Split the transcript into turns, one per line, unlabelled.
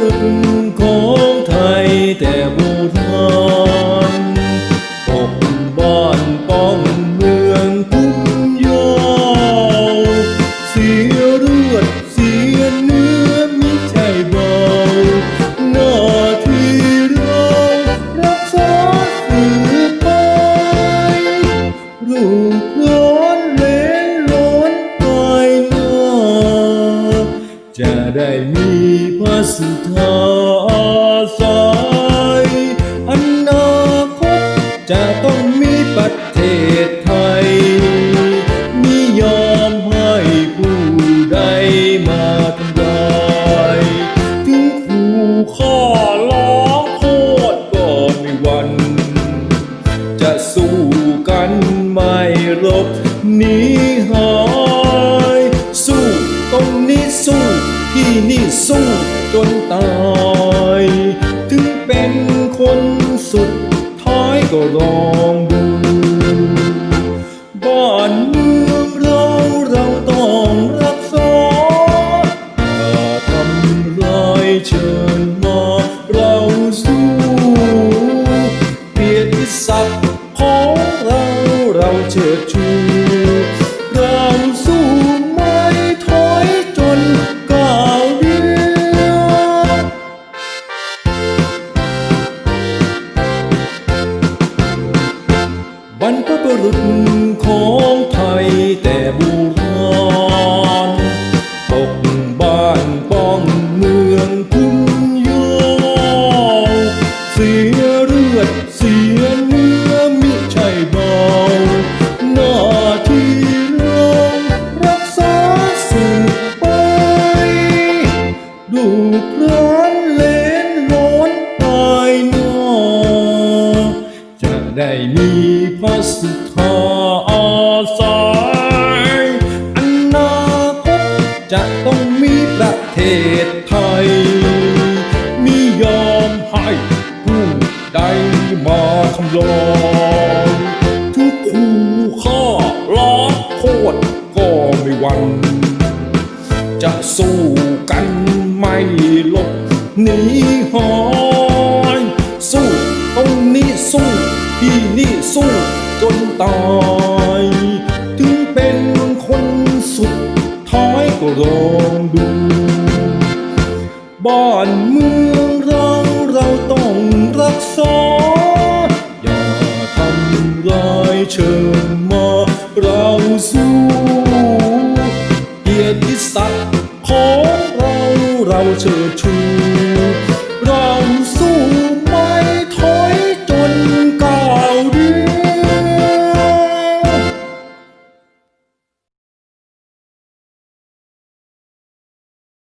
รุษของ ได้มีพระสุธาอายอนาคตจะต้องมีประเทศไทยนิยอมให้ผู้ใดมาทำลายถึงขู่ข้อร้องโคตรก็ไม่หวัน จะสู้กันไม่ลบหนีห สู้จนตาย ถึงเป็นคนสุดท้ายก็ลองดู บ้านเมืองเราเราต้องรักษาอย่าทำลายเชิญมาเราสู้เกียรติศักดิ์ของเราเราเชิดชู ลูกร้านเลนล้นตายน้าจะได้มีพระสุธาอาศัยอนาคตจะต้องมีประเทศไทยมิยอมให้ผู้ใดมาทำลายทุกคู่ข้าล้อโคตรก็ไม่วัน จะสู้ หนีหายสู้ตรงนี้สู้ที่นี่สู้จนตายถึงเป็นคนสุดท้ายก็ลองดู บ้านเมืองเราเราต้องรักษา อย่าทำลายเชิญมาเราสู้เกียรติศักดิ์ของเราเราเชิดชู